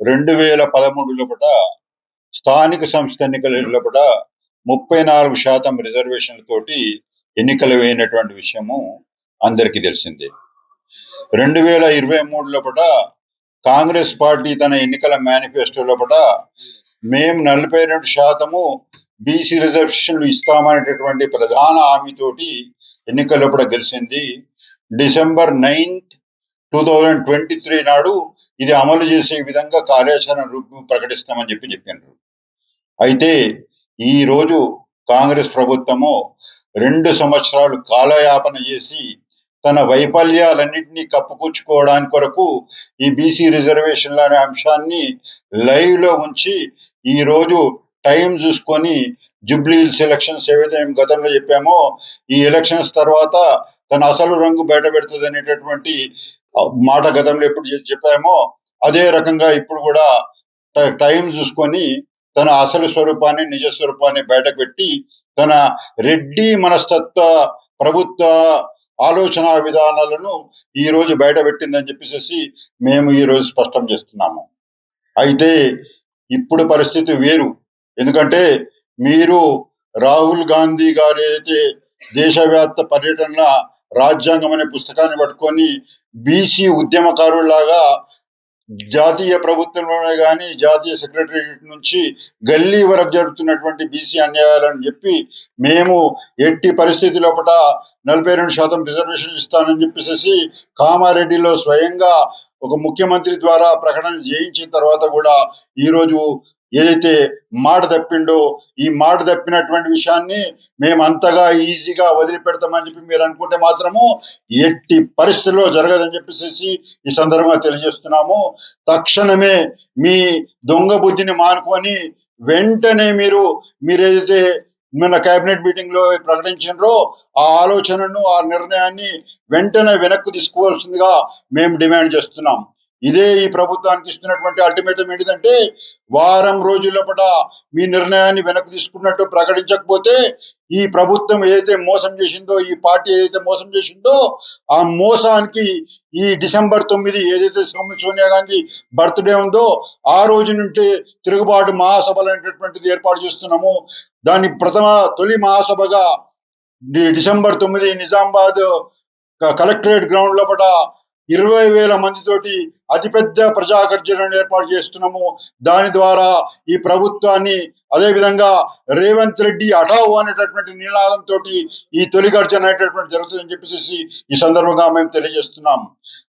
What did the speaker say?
రెండు వేల పదమూడు లోపల స్థానిక సంస్థ ఎన్నికల లోపల ముప్పై నాలుగు శాతం రిజర్వేషన్లతోటి ఎన్నికలు వేయినటువంటి విషయము అందరికీ తెలిసిందే. రెండు వేల ఇరవై మూడు లోపల కాంగ్రెస్ పార్టీ తన ఎన్నికల మేనిఫెస్టో లోపల మేము నలభై రెండు శాతము బీసీ రిజర్వేషన్లు ఇస్తామనేటటువంటి ప్రధాన హామీతోటి ఎన్నికల లోపల గెలిచింది. December ninth two thousand twenty three నాడు ఇది అమలు చేసే విధంగా కార్యాచరణ రూపం ప్రకటిస్తామని చెప్పి చెప్పినారు. అయితే ఈ రోజు కాంగ్రెస్ ప్రభుత్వము రెండు సంవత్సరాలు కాలయాపన చేసి తన వైఫల్యాలన్నింటినీ కప్పుకూర్చుకోవడానికి కొరకు ఈ బీసీ రిజర్వేషన్ల అనే అంశాన్ని లైవ్లో ఉంచి ఈ రోజు టైం చూసుకొని జుబ్లీ హిల్స్ ఎలక్షన్స్ ఏవైతే మేము గతంలో చెప్పామో ఈ ఎలక్షన్స్ తర్వాత తన అసలు రంగు బయట పెడుతుంది అనేటటువంటి మాట గతంలో ఎప్పుడు చెప్పామో అదే రకంగా ఇప్పుడు కూడా టైం చూసుకొని తన అసలు స్వరూపాన్ని నిజ స్వరూపాన్ని బయటకు పెట్టి తన రెడ్డి మనస్తత్వ ప్రభుత్వ ఆలోచన విధానాలను ఈ రోజు బయట పెట్టిందని చెప్పేసి మేము ఈ రోజు స్పష్టం చేస్తున్నాము. అయితే ఇప్పుడు పరిస్థితి వేరు. ఎందుకంటే మీరు రాహుల్ గాంధీ గారు ఏదైతే దేశవ్యాప్త పర్యటనల రాజ్యాంగం అనే పుస్తకాన్ని పట్టుకొని బీసీ ఉద్యమకారులాగా జాతీయ ప్రభుత్వంలోనే కానీ జాతీయ సెక్రటరియట్ నుంచి గల్లీ వరకు జరుగుతున్నటువంటి బీసీ అన్యాయాలని చెప్పి మేము ఎట్టి పరిస్థితి లోపల నలభై రెండు శాతం రిజర్వేషన్లు ఇస్తానని చెప్పేసి కామారెడ్డిలో స్వయంగా ఒక ముఖ్యమంత్రి ద్వారా ప్రకటన చేయించిన తర్వాత కూడా ఈ రోజు ఏదైతే మాట తప్పిండో ఈ మాట తప్పినటువంటి విషయాన్ని మేము అంతగా ఈజీగా వదిలిపెడతామని చెప్పి మీరు అనుకుంటే మాత్రము ఎట్టి పరిస్థితుల్లో జరగదని చెప్పేసి ఈ సందర్భంగా తెలియజేస్తున్నాము. తక్షణమే మీ దొంగ బుద్ధిని మానుకొని వెంటనే మీరు మీరు ఏదైతే నిన్న కేబినెట్ మీటింగ్లో ప్రకటించారో ఆ ఆలోచనను ఆ నిర్ణయాన్ని వెంటనే వెనక్కు తీసుకోవాల్సిందిగా మేము డిమాండ్ చేస్తున్నాం. ఇదే ఈ ప్రభుత్వానికి ఇస్తున్నటువంటి అల్టిమేటం ఏంటిదంటే వారం రోజుల పట మీ నిర్ణయాన్ని వెనక్కి తీసుకున్నట్టు ప్రకటించకపోతే ఈ ప్రభుత్వం ఏదైతే మోసం చేసిందో ఈ పార్టీ ఏదైతే మోసం చేసిందో ఆ మోసానికి ఈ డిసెంబర్ తొమ్మిది ఏదైతే సోనియా గాంధీ బర్త్డే ఉందో ఆ రోజు నుండి తిరుగుబాటు మహాసభలు అనేటటువంటిది ఏర్పాటు చేస్తున్నాము. దాని ప్రథమ తొలి మహాసభగా డిసెంబర్ తొమ్మిది నిజామాబాద్ కలెక్టరేట్ గ్రౌండ్ లోపల ఇరవై వేల మందితోటి అతిపెద్ద ప్రజాగర్జనను ఏర్పాటు చేస్తున్నాము. దాని ద్వారా ఈ ప్రభుత్వాన్ని అదే విధంగా రేవంత్ రెడ్డి అటావు అనేటటువంటి నినాదంతో ఈ తొలి గర్జన అనేటటువంటి జరుగుతుందని చెప్పేసి ఈ సందర్భంగా మేము తెలియజేస్తున్నాం.